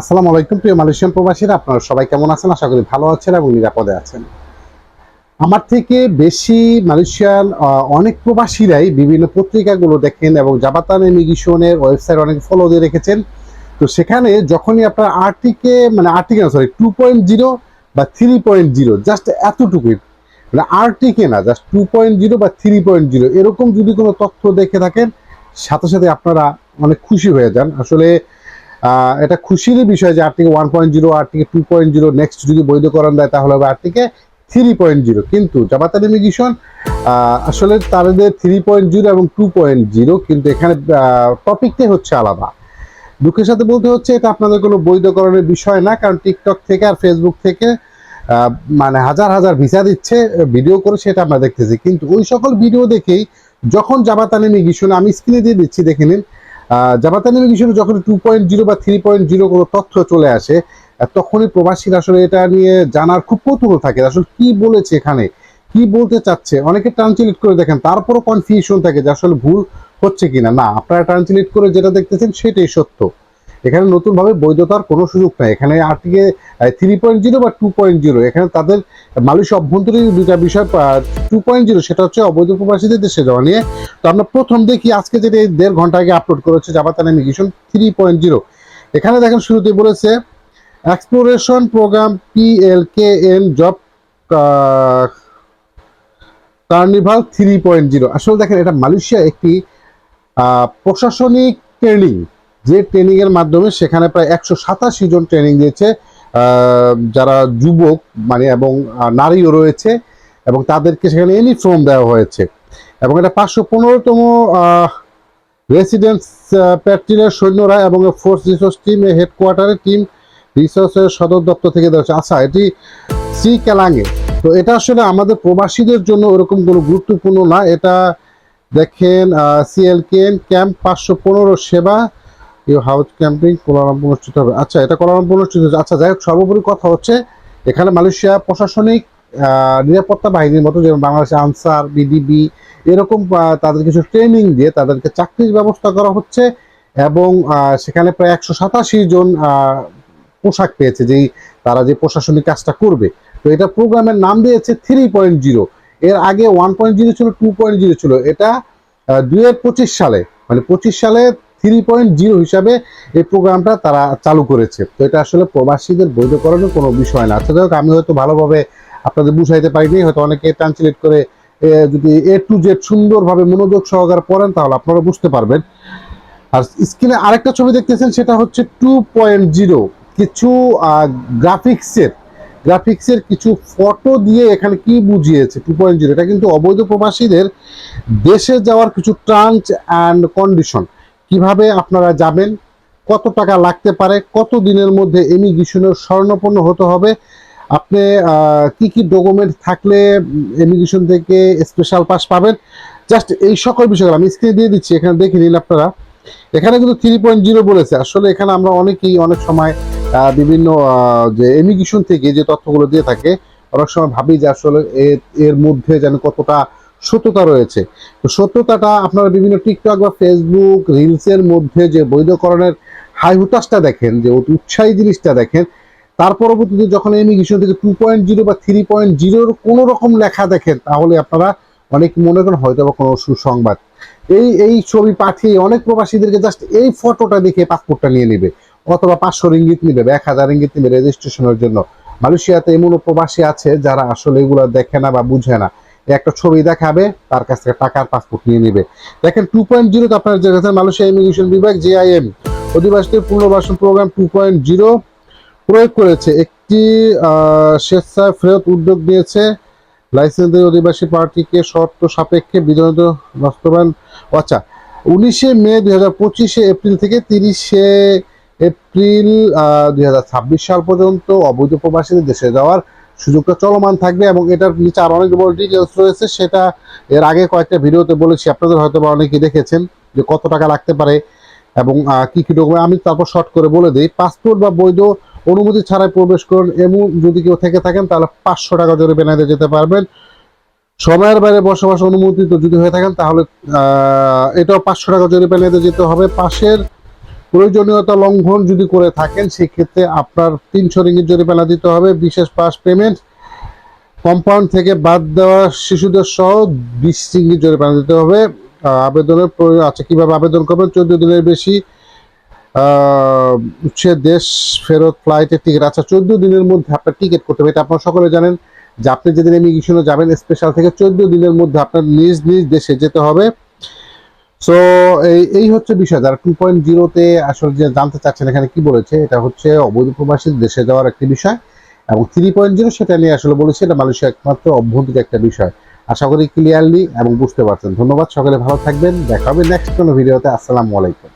আসসালামু আলাইকুম প্রিয় মালয়েশিয়ান প্রবাসীরা, আপনারা সবাই কেমন আছেন? আশা করি ভালো আছেন এবং নিরাপদে আছেন। আমার থেকে বেশি মালয়েশিয়ান অনেক প্রবাসীরাই বিভিন্ন পত্রিকাগুলো দেখেন এবং জাবাতান ইমিগ্রেশনের ওয়েবসাইট অনেক ফলো দিয়ে রেখেছেন। তো সেখানে যখনই আপনার আর্টিকে মানে RTK sorry two point zero বা থ্রি পয়েন্ট জিরো জাস্ট এতটুকুই মানে আর্টিকে না জাস্ট টু পয়েন্ট জিরো বা থ্রি পয়েন্ট জিরো এরকম যদি কোনো তথ্য দেখে থাকেন, সাথে সাথে আপনারা অনেক খুশি হয়ে যান। আসলে এটা খুশিরই বিষয় যে RTK one point zero RTK two point zero next যদি বৈধকরণ দেয়, তাহলে হবে আর্টিকে থ্রি পয়েন্ট জিরো কিন্তু জামাতার ইমিগ্রেশন আসলে তাদের থ্রি পয়েন্ট জিরো এবং টু পয়েন্ট জিরো কিন্তু এখানে টপিকটাই হচ্ছে আলাদা। দুঃখের সাথে বলতে হচ্ছে, এটা আপনাদের কোনো বৈধকরণের বিষয় না, কারণ টিকটক থেকে আর ফেসবুক থেকে মানে হাজার হাজার ভিসা দিচ্ছে, ভিডিও করে সেটা আমরা দেখতেছি। কিন্তু ওই সকল ভিডিও দেখেই যখন জামাতান ইমিগ্রেশন আমি স্ক্রিনে দিয়ে দিচ্ছি, দেখে নিন জামাতান ইমিগ্রেশনে যখন টু পয়েন্ট জিরো বা থ্রি পয়েন্ট জিরো কোনো তথ্য চলে আসে তখনই প্রবাসীরা আসলে এটা নিয়ে জানার খুব কৌতূহল থাকে। আসলে কি বলেছে এখানে? কি বলতে চাচ্ছে? অনেকে ট্রান্সলেট করে দেখেন, তারপরও কনফিউশন থাকে যে আসলে ভুল হচ্ছে কিনা। না, আপনারা ট্রান্সলেট করে যেটা দেখতেছেন সেটাই সত্য। এখানে নতুনভাবে বৈধতার কোনো সুযোগ নাই। এখানে আর্টিকে থ্রি পয়েন্ট জিরো বা টু পয়েন্ট জিরো এখানে তাদের মালয়েশিয়া অভ্যন্তরীণ দুটা বিষয় টু পয়েন্ট জিরো সেটা হচ্ছে অবৈধ প্রবাসীদের দেশে যাওয়া নিয়ে। তো আমরা প্রথম দেখি আজকে যেটা দেড় ঘণ্টা আগে আপলোড করেছে জাপাতান ইমিগ্রেশন থ্রি পয়েন্ট জিরো এখানে দেখেন শুরুতে বলেছে exploration program P L K N job carnival three point zero আসলে দেখেন এটা মালয়েশিয়া একটি প্রশাসনিক ট্রেনিং যে ট্রেনিং এর মাধ্যমে সেখানে প্রায় একশো সাতাশি জন ট্রেনিং দিয়েছে যারা যুবক মানে এবং নারীও রয়েছে, এবং তাদেরকে সেখানে ইউনিফর্ম দেওয়া হয়েছে। এবং এটা পাঁচশো পনেরোতম রেসিডেন্স প্যাট্রিলের সৈন্যরা এবং ফোর্স রিসোর্স টিম হেডকোয়ার্টারের টিম রিসোর্সের সদর দপ্তর থেকে দেওয়া হচ্ছে আচ্ছা এটি সি ক্যালাঙে তো এটা আসলে আমাদের প্রবাসীদের জন্য ওরকম কোনো গুরুত্বপূর্ণ না। এটা দেখেন সিএলকেএন ক্যাম্প পাঁচশো পনেরো সেবা ইউ হাউস ক্যাম্পিং কোলারামপুর অনুষ্ঠিত হবে। আচ্ছা এটা কোলারামপুর অনুষ্ঠিত হচ্ছে আচ্ছা যাই হোক, সর্বোপরি কথা হচ্ছে, এখানে মালয়েশিয়া প্রশাসনিক নিরাপত্তা বাহিনীর মতো যেমন বাংলাদেশ আনসার, বিডিবি, এরকম তাদের কিছু ট্রেনিং দিয়ে তাদেরকে চাকরির ব্যবস্থা করা হচ্ছে এবং সেখানে প্রায় একশো সাতাশি জন পোশাক পেয়েছে যেই তারা যে প্রশাসনিক কাজটা করবে। তো এটা প্রোগ্রামের নাম দিয়েছে থ্রি পয়েন্ট জিরো এর আগে ওয়ান পয়েন্ট জিরো ছিল টু পয়েন্ট জিরো ছিল। এটা দুই হাজার পঁচিশ সালে মানে পঁচিশ সালে থ্রি পয়েন্ট জিরো হিসাবে এই প্রোগ্রামটা তারা চালু করেছে। তো এটা আসলে প্রবাসীদের বৈধ বৈধকরণের কোনো বিষয় না। আচ্ছা যাই আমি হয়তো ভালোভাবে আপনাদের বুঝাইতে পারিনি। হয়তো অনেকে ট্রান্সলেট করে যদি এ টু জেড সুন্দরভাবে মনোযোগ সহকারে পড়েন, তাহলে আপনারা বুঝতে পারবেন। আর স্ক্রিনে আরেকটা ছবি দেখতেছেন, সেটা হচ্ছে টু পয়েন্ট জিরো কিছু গ্রাফিক্সের গ্রাফিক্সের কিছু ফটো দিয়ে এখানে কি বুঝিয়েছে টু পয়েন্ট জিরো এটা কিন্তু অবৈধ প্রবাসীদের দেশে যাওয়ার কিছু টার্মস অ্যান্ড কন্ডিশন কীভাবে আপনারা যাবেন, কত টাকা লাগতে পারে, কত দিনের মধ্যে ইমিগ্রেশনের স্বর্ণপন্ন হতে হবে, আপনি কি কি ডকুমেন্ট থাকলে ইমিগ্রেশন থেকে স্পেশাল পাস পাবেন জাস্ট এই সকল বিষয়গুলো আমি স্ক্রিনে দিয়ে দিচ্ছি, এখানে দেখে নিন আপনারা। এখানে কিন্তু থ্রি পয়েন্ট জিরো বলেছে, আসলে এখানে আমরা অনেকেই অনেক সময় বিভিন্ন যে ইমিগ্রেশন থেকে যে তথ্যগুলো দিয়ে থাকে, অনেক সময় ভাবি যে আসলে এর মধ্যে যেন কতটা সত্যতা রয়েছে। তো সত্যতাটা আপনারা বিভিন্ন টিকটক বা ফেসবুক রিলসের মধ্যে যে বৈধকরণের হাই হুতাশটা দেখেন, যে অতি উৎসাহী জিনিসটা দেখেন, তার পরবর্তীতে যখন ইমিগ্রেশন থেকে টু পয়েন্ট জিরো বা থ্রি পয়েন্ট জিরোর কোনো রকম লেখা দেখেন, তাহলে আপনারা অনেক মনে করেন হয়তো বা কোনো সুসংবাদ। এই এই ছবি পাঠিয়ে অনেক প্রবাসীদেরকে জাস্ট এই ফটোটা দেখে পাসপোর্টটা নিয়ে নেবে, অথবা পাঁচশো রিঙ্গিত নেবে, বা এক হাজার রিঙ্গিত নেবে রেজিস্ট্রেশনের জন্য। মালয়েশিয়াতে এমনও প্রবাসী আছে যারা আসলে এগুলো দেখে না বা বুঝে না। একটা ছবি দেখাবে, তার কাছ থেকে টাকার পাসপোর্ট নিয়ে নেবে। দেখেন টু পয়েন্ট জিরোতে আপনারা যে গেছেন মালয়েশিয়া ইমিগ্রেশন বিভাগ জেআইএম অধিবাসীদের পুনর্বাসন প্রোগ্রাম টু পয়েন্ট জিরো প্রয়োগ করেছে। একটি স্বেচ্ছায় ফেরত উদ্যোগ নিয়েছে। লাইসেন্সের অধিবাসী পার্টিকে শর্ত সাপেক্ষে বিজয়িত বাস্তবায়ন আচ্ছা উনিশে মে দুই হাজার পঁচিশে এপ্রিল থেকে তিরিশে এপ্রিল দুই হাজার ছাব্বিশ সাল পর্যন্ত অবৈধ প্রবাসীদের দেশে যাওয়ার সুযোগটা চলমান থাকবে এবং এটার নিচে আর অনেক বড় ডিটেলস রয়েছে। সেটা এর আগে কয়েকটা ভিডিওতে বলেছি, আপনাদের হয়তো বা অনেকেই দেখেছেন যে কত টাকা লাগতে পারে এবং কি কি ডকুমেন্ট আমি তারপর শর্ট করে বলে দিই পাসপোর্ট বা বৈধ অনুমতি ছাড়াই প্রবেশ করুন এমন যদি কেউ থেকে থাকেন, তাহলে পাঁচশো টাকা জরিমানা দিয়ে যেতে পারবেন। সময়ের বাইরে বসবাস অনুমোদিত যদি হয়ে থাকেন, তাহলে এটাও পাঁচশো টাকা জরিমানা দিয়ে যেতে হবে। পাশের প্রয়োজনীয়তা লঙ্ঘন যদি করে থাকেন, সেক্ষেত্রে আপনার তিনশো রিঙ্গিত জরিমানা দিতে হবে। বিশেষ পাস পেমেন্ট, কম্পাউন্ড থেকে বাদ দেওয়া শিশুদের সহ বিশ রিঙ্গিত জরিমানা দিতে হবে। আবেদনের আচ্ছা কীভাবে আবেদন করবেন? চোদ্দ দিনের বেশি। হচ্ছে দেশ ফেরত ফ্লাইটের টিকিট আচ্ছা চোদ্দ দিনের মধ্যে আপনার টিকিট করতে হবে, এটা আপনারা সকলে জানেন যে আপনি যেদিন ইমিগ্রেশনে যাবেন স্পেশাল থেকে চোদ্দ দিনের মধ্যে আপনার নিজ নিজ দেশে যেতে হবে। সো এই এই হচ্ছে বিষয়। যারা টু পয়েন্ট জিরোতে আসলে যে জানতে চাচ্ছেন এখানে কি বলেছে, এটা হচ্ছে অবৈধ প্রবাসী দেশে যাওয়ার একটি বিষয় এবং থ্রি পয়েন্ট জিরো সেটা নিয়ে আসলে বলেছে, এটা মালয়েশিয়া একমাত্র অভ্যন্তরীণ একটা বিষয়। আশা করি ক্লিয়ারলি এবং বুঝতে পারছেন। ধন্যবাদ, সকলে ভালো থাকবেন। দেখা হবে নেক্সট কোনো ভিডিওতে আসসালামু আলাইকুম।